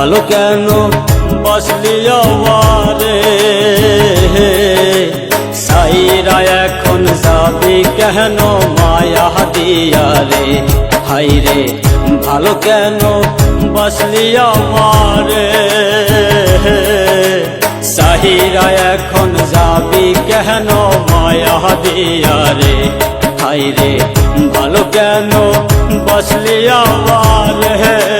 ভালো কেন বসলি আওয়ারে? সাইরা এখন যাবি কেন মায়া দিয়া রে হাই রে ভালো কেন বসলি আমারে সাহিরা এখন যাবি কেন মায়া দিয়া রে হাই রে ভালো কেন বসলি আমারে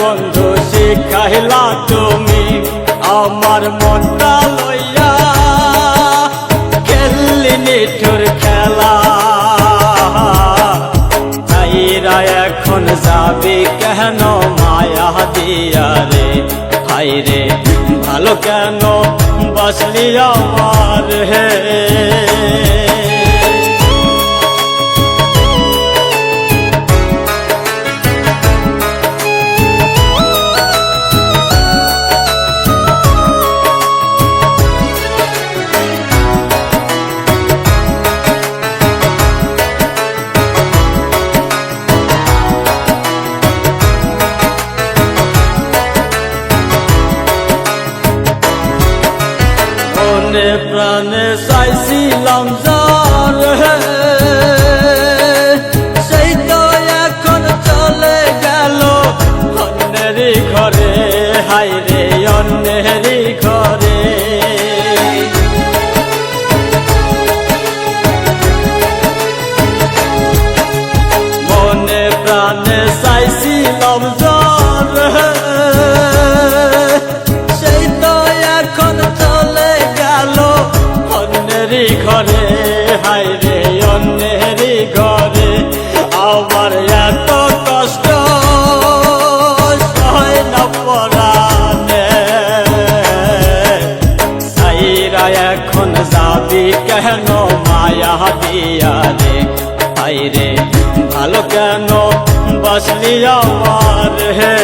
বন্ধু শিখাইলা তুমি আমার মনটা লইয়া। খেললি নিঠুর খেলা। তাইরা এখন যাবি কেন মায়া দিয়া রে? হাই রে ভালো কেন বসলি আমার হে? মনে প্রাণে চাইছিলাম যার ঘরে হাই রে অন্যেরই ঘরে, আমার এত কষ্ট সয় না পরানে সাইরা এখন যাবি কেন, মায়া দিয়া রে? হাই রে, ভালো কেন বসলি আমার হে?